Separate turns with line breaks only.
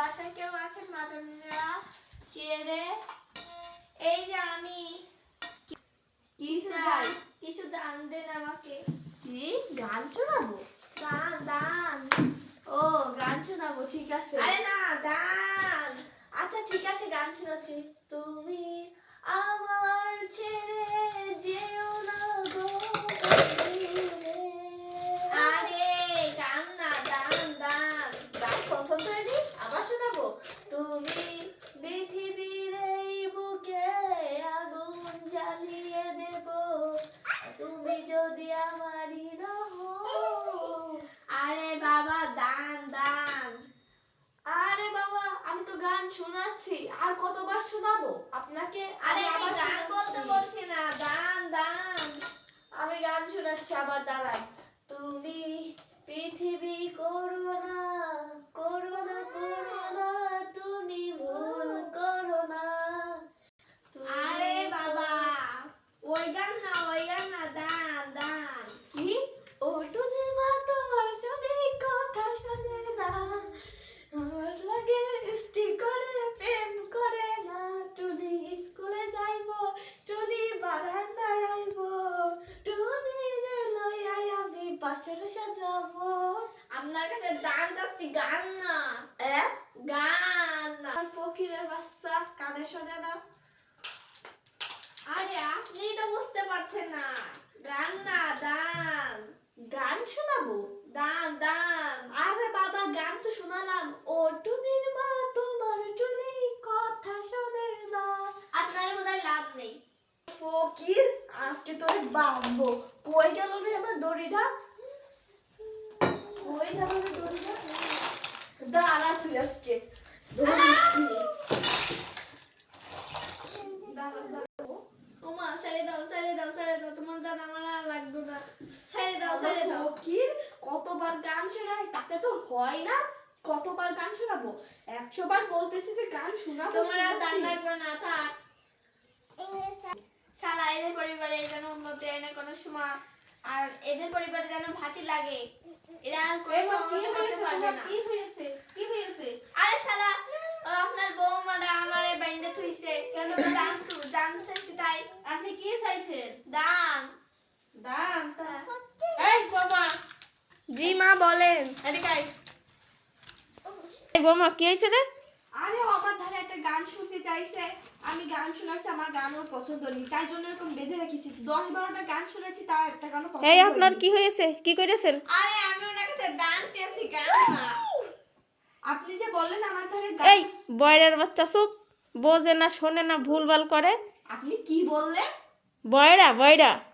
বাসায় কেউ আছেন মাদানিরা
কে রে?
এই যে আমি। কিছু
চাই
দান কিছু দান দেন আমাকে।
কি? গান শোনাবো?
দান দান।
ও গান শোনাবো ঠিক আছে।
আরে না দান। আচ্ছা ঠিক আছে গান শোনাচ্ছি। তুমি আমার ছেড়ে যেও না গো বন্ধুরে। আরে গান না দান দান
গান পছন্দ হয়নি আবার শোনাবো
তুমি পৃথিবীর এই বুকে আগুন জ্বালিয়ে দেব তুমি যদি আমারই রহো আরে বাবা দান দান আরে বাবা আমি তো গান শোনাচ্ছি আর কতবার শোনাবো? আপনাকে
আরে
আমি
গান বলতে বলছি না দান দান।
আমি গান শোনাচ্ছি আবার দাঁড়াই। তুমি পৃথিবী করো না করো না করো না তুমি ভুল করো না তুমি-
আরে বাবা ওই গান না ওই গান না দান দান
কি ও টুনির মা তোমার যদি কথা শোনে না আমার লাগে মিষ্টি করে প্রেম করে না টুনি স্কুলে যাইবো টুনি বারান্দায় আইবো টুনি লইয়াই বাসর সাজাবো
আপনার কাছে দান চাচ্ছি গান না।
এ? গান না। আর ফকিরের বাচ্চা কানে শোনে না।
আরে আপনি তো বুঝতে পারছেন না। গান না দান।
গান শোনাবো?
দান দান।
আরে বাবা গান তো শোনালাম। ও টুনির মা তোমার টুনি কথা শোনে না।
আপনার বোধহয় লাভ নেই।
ফকির আজকে তোরে বাঁধবো। কই গেল রে আমার দড়িটা? কতবার গান হয় গান শোনাবো একশো বার বলতেছি যে গান শোনাবো
তোমার আর দান লাগবে না থাক সারা এদের পরিবারে যেন উন্নতি হয় কোনো সময় আর এদের পরিবারে যেন ভাটি লাগে
কি হয়েছে? কি হয়েছে?
আরে শালা আপনার বৌমারা আমারে বাইন্দে থুইছে। কেন দান তো দান চাইছি তাই।
আপনি কি চাইছেন?
দান।
দাম
এই বাবা
জি মা বলেন।
এদিকে আয়।
বৌমা কি হয়েছে রে?
আরে আমার ধারে একটা গান শুনতে চাইছে। আমি গান শোনাচ্ছি আমার গান ওর পছন্দ নেই। তাই জন্য এরকম বেঁধে রেখেছি। দশ বারোটা গান শুনেছি তাও একটা গানও পছন্দ
এই আপনার কি হয়েছে? কি করেছেন
আরে আমি
আপনি যে বললেন আমার ধারে
এই বয়রের বাচ্চা চুপ। বোঝে না শোনে না ভুলভাল করে।
আপনি কি বললেন?
বয়রা বয়রা।